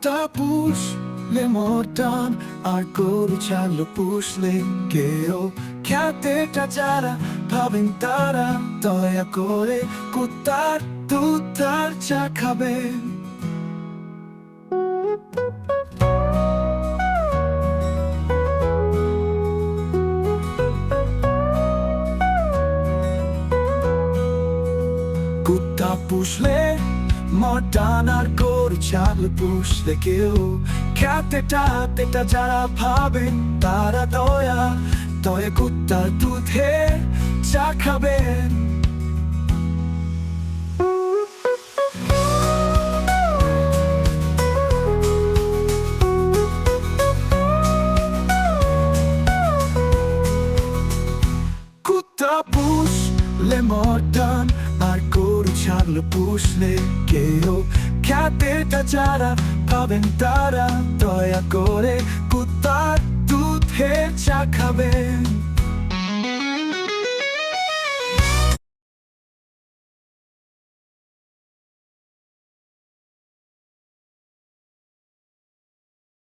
কুত্তা পুষলে মটন আর গরু ছাগল পুষলে। কেউ খেতেটা যারা ভাবেন তারা দয়া করে কুত্তার দুধ তার খাবেন পুষলে কেউ খেতেটা তেটা যারা ভাবেন তারা দয়া দয়া কুত্তার দুধে চা খাবেন। পুষলে মটন আর গরু ছাগল পুষলে খেতেটা যারা পাবেন তারা দয়া করে কুত্তার দুধে চা খাবে